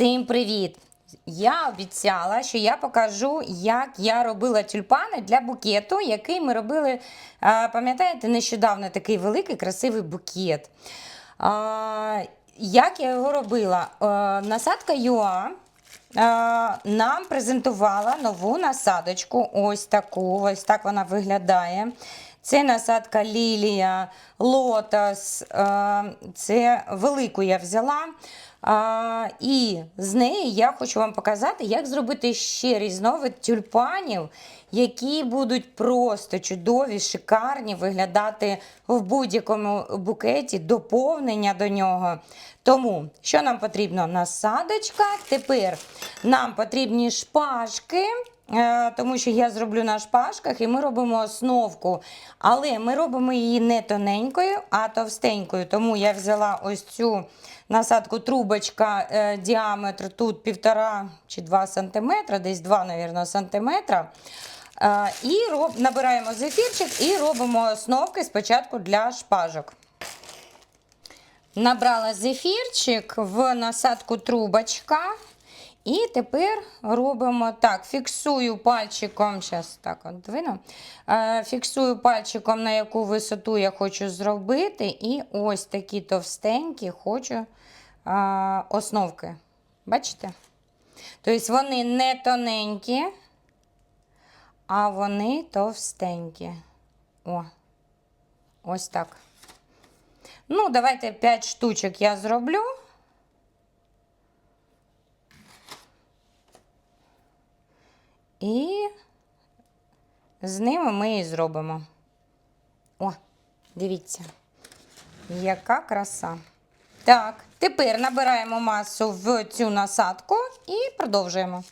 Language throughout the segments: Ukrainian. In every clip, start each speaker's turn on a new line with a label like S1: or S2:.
S1: Всім привіт! Я обіцяла, що я покажу, як я робила тюльпани для букету, який ми робили, пам'ятаєте, нещодавно такий великий красивий букет. Як я його робила? Насадка ЮА нам презентувала нову насадочку. Ось таку. Ось так вона виглядає. Це насадка Лілія, Лотос. Це велику я взяла. І з неї я хочу вам показати, як зробити ще різновид тюльпанів, які будуть просто чудові, шикарні виглядати в будь-якому букеті, доповнення до нього. Тому, що нам потрібно? Насадочка. Тепер нам потрібні шпажки. Е, Тому що я зроблю на шпажках і ми робимо основку. Але ми робимо її не тоненькою, а товстенькою. Тому я взяла ось цю насадку трубочка е, діаметр тут 1,5 чи 2 см, десь 2, мабуть, сантиметра. Е, і роб, набираємо зефірчик і робимо основки спочатку для шпажок. Набрала зефірчик в насадку трубочка. І тепер робимо так, фіксую пальчиком, зараз так двину, е, фіксую пальчиком, на яку висоту я хочу зробити. І ось такі товстенькі хочу основки. Бачите? Тобто вони не тоненькі, а вони товстенькі. О, ось так. Ну, давайте 5 штучок я зроблю. І з ними ми і зробимо. О, дивіться, яка краса. Так, тепер набираємо масу в цю насадку і продовжуємо.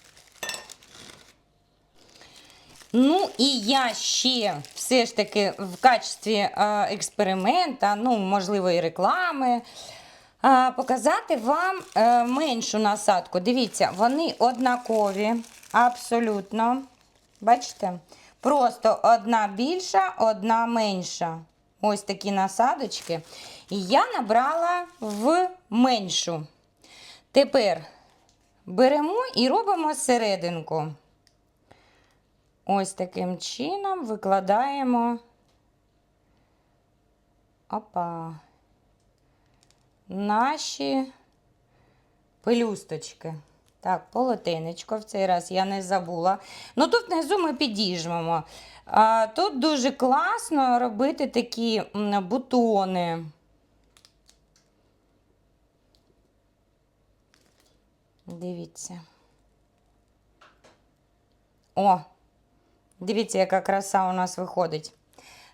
S1: Ну, і я ще все ж таки в качестві е, експеримента, ну, можливо, і реклами, показати вам е, меншу насадку. Дивіться, вони однакові, абсолютно. Бачите? Просто одна більша, одна менша. Ось такі насадочки. І я набрала в меншу. Тепер беремо і робимо серединку. Ось таким чином викладаємо. Опа. Наші пелюсточки. Так, полотенечко в цей раз я не забула. Ну тут внизу ми підіжмемо. А, Тут дуже класно робити такі бутони. Дивіться. О, Дивіться, яка краса у нас виходить.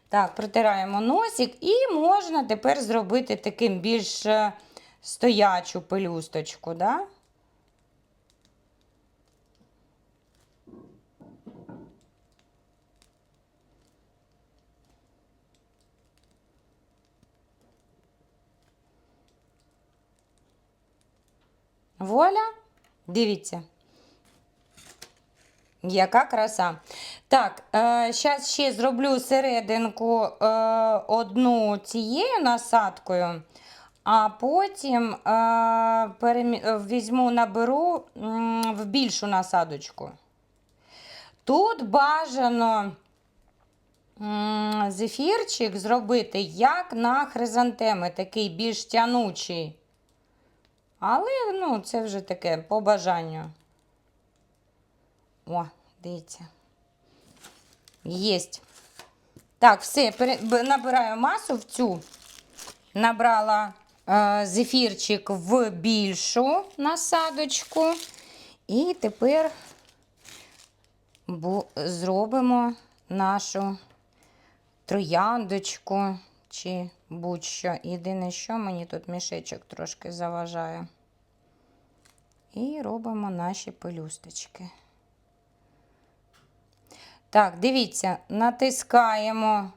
S1: Так, протираємо носик і можна тепер зробити таким більш е, стоячу пелюсточку. Да? Вуаля, дивіться. Яка краса. Так, е, зараз ще зроблю серединку е, одну цією насадкою, а потім е, е, візьму, наберу в більшу насадочку. Тут бажано зефірчик зробити як на хризантеми, такий більш тянучий. Але ну, це вже таке по бажанню. О, дивіться. Єсть. Так, все, набираю масу в цю. Набрала е, зефірчик в більшу насадочку. І тепер зробимо нашу трояндочку чи будь-що. Єдине, що мені тут мішечок трошки заважає. І робимо наші пелюсточки. Так, дивіться, натискаємо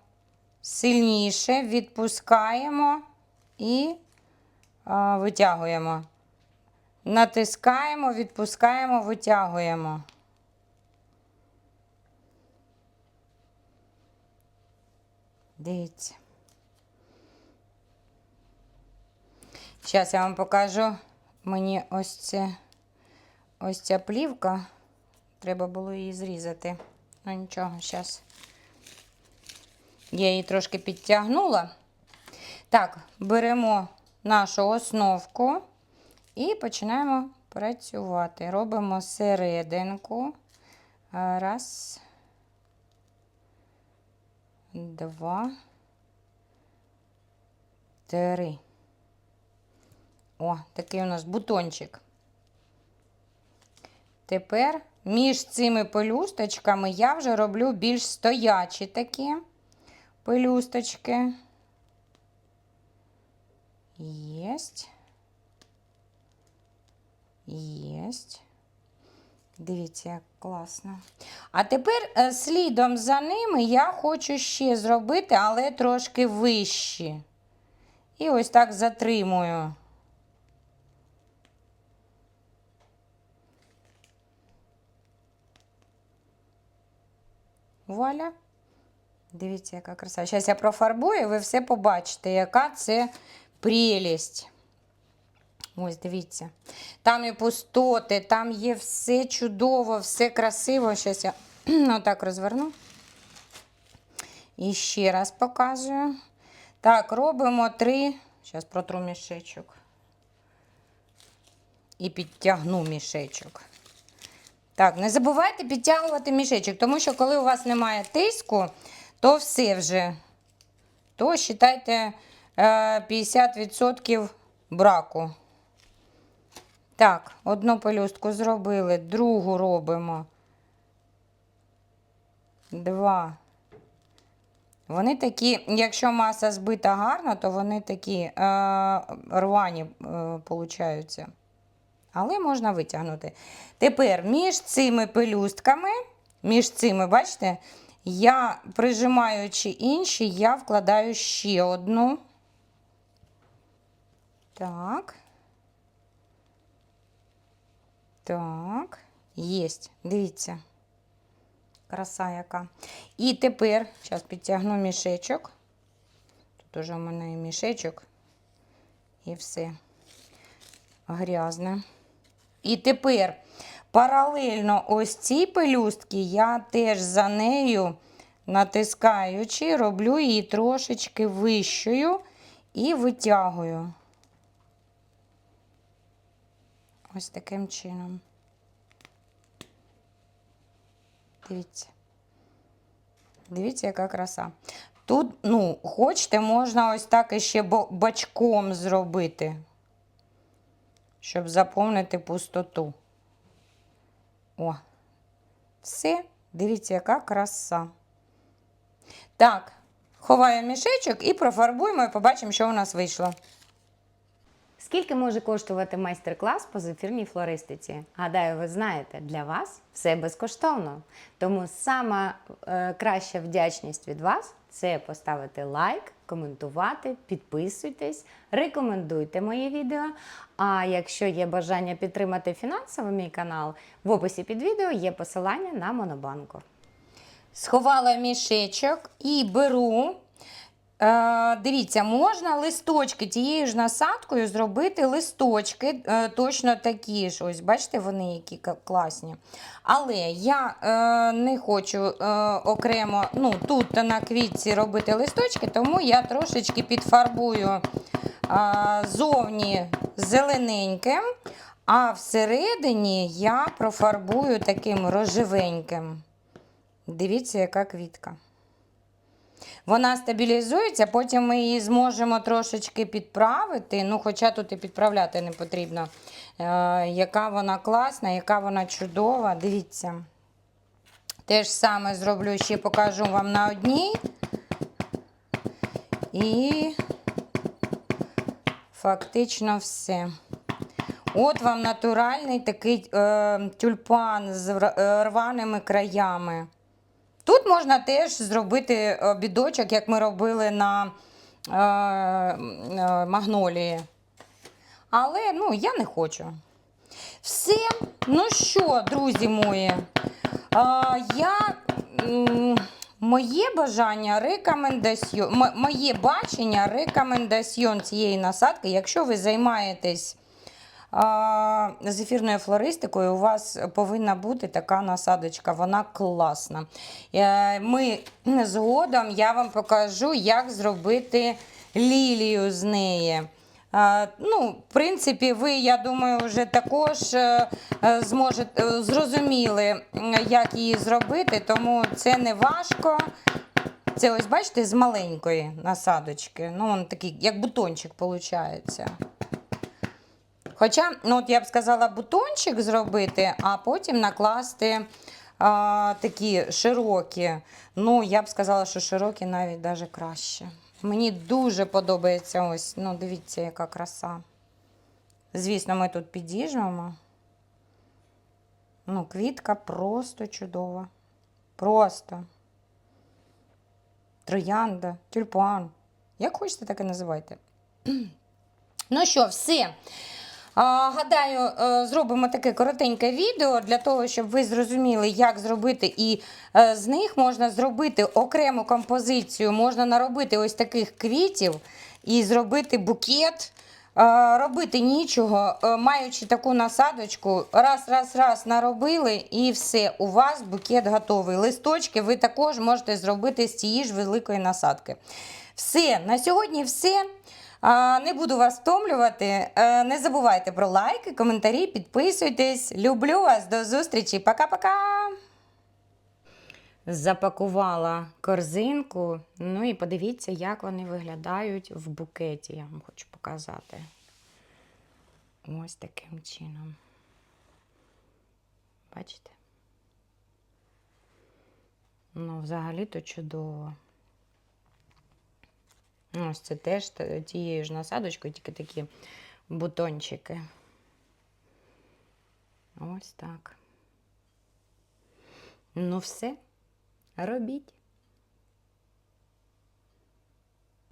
S1: сильніше, відпускаємо і а, витягуємо. Натискаємо, відпускаємо, витягуємо. Дивіться. Зараз я вам покажу. Мені ось це ось ця плівка. Треба було її зрізати. Ну нічого, зараз. Я її трошки підтягнула. Так, беремо нашу основку і починаємо працювати. Робимо серединку. Раз. Два. Три. О, такий у нас бутончик. Тепер між цими пелюсточками я вже роблю більш стоячі такі пелюсточки. Єсть. Єсть. Дивіться, як класно. А тепер е, слідом за ними я хочу ще зробити, але трошки вищі. І ось так затримую. Вуаля. Дивіться, яка краса. Зараз я профарбую, ви все побачите, яка це прелість. Ось, дивіться. Там і пустоти, там є все чудово, все красиво. Зараз я отак розверну. І ще раз показую. Так, робимо три. Зараз протру мішечок. І підтягну мішечок. Так, не забувайте підтягувати мішечок, тому що коли у вас немає тиску, то все вже. То вважайте е, 50% браку. Так, одну пелюстку зробили, другу робимо. Два. Вони такі, якщо маса збита гарно, то вони такі е, рвані е. Але можна витягнути. Тепер між цими пелюстками, між цими, бачите, я, прижимаючи інші, я вкладаю ще одну. Так. Так, єсть. Дивіться. Краса яка. І тепер, зараз підтягну мішечок. Тут уже у мене і мішечок. І все грязне. І тепер паралельно ось цій пелюстки я теж за нею, натискаючи, роблю її трошечки вищою і витягую. Ось таким чином. Дивіться. Дивіться, яка краса. Тут, ну, хочете, можна ось так іще бочком зробити, щоб заповнити пустоту. О, все. Дивіться, яка краса. Так, ховаю мішечок і профарбуємо, і побачимо, що у нас вийшло.
S2: Скільки може коштувати майстер-клас по зефірній флористиці? Гадаю, ви знаєте, для вас все безкоштовно. Тому сама е, краща вдячність від вас це поставити лайк, коментувати, підписуйтесь, рекомендуйте моє відео. А якщо є бажання підтримати фінансово мій канал, в описі під відео є посилання на Монобанку.
S1: Сховала мішечок і беру. Е, дивіться, можна листочки тією ж насадкою зробити листочки е, точно такі ж. Ось, бачите, вони які класні. Але я е, не хочу е, окремо ну, тут на квітці робити листочки, тому я трошечки підфарбую е, зовні зелененьким, а всередині я профарбую таким рожевеньким. Дивіться, яка квітка. Вона стабілізується, потім ми її зможемо трошечки підправити. Ну, хоча тут і підправляти не потрібно. Е, яка вона класна, яка вона чудова. Дивіться. Те ж саме зроблю, ще покажу вам на одній. І фактично все. От вам натуральний такий е, тюльпан з е, рваними краями. Тут можна теж зробити обідочок, як ми робили на е, е, магнолії. Але ну, я не хочу. Все. Ну що, друзі мої, е, я, моє бажання рекомендаціон, моє бачення рекомендаціон цієї насадки, якщо ви займаєтесь з ефірною флористикою у вас повинна бути така насадочка. Вона класна. Е, Ми згодом я вам покажу, як зробити лілію з неї. Ну, в принципі, ви, я думаю, вже також е, е, зможете зрозуміли, як її зробити, тому це не важко. Це ось, бачите, з маленької насадочки. Ну, він такий, як бутончик виходить. Хоча, ну, от я б сказала, бутончик зробити, а потім накласти а, такі широкі. Ну, я б сказала, що широкі навіть даже краще. Мені дуже подобається ось, ну, дивіться, яка краса. Звісно, ми тут підіжмемо. Ну, квітка просто чудова. Просто. Троянда, тюльпан. Як хочете, так і називайте. Ну що, все. Гадаю, е, зробимо таке коротеньке відео для того, щоб ви зрозуміли, як зробити. І е, з них можна зробити окрему композицію, можна наробити ось таких квітів і зробити букет. Е, Робити нічого, маючи таку насадочку, раз, раз, раз наробили, і все, у вас букет готовий. Листочки ви також можете зробити з цієї ж великої насадки. Все, на сьогодні все. Не буду вас втомлювати. Е, Не забувайте про лайки, коментарі, підписуйтесь. Люблю вас, до зустрічі. Пока-пока. Запакувала корзинку. Ну і подивіться, як вони виглядають в букеті. Я вам хочу показати. Ось таким чином. Бачите? Ну, взагалі-то чудово. Ось це теж тією ж насадочкою, тільки такі бутончики. Ось так. Ну, все. Робіть.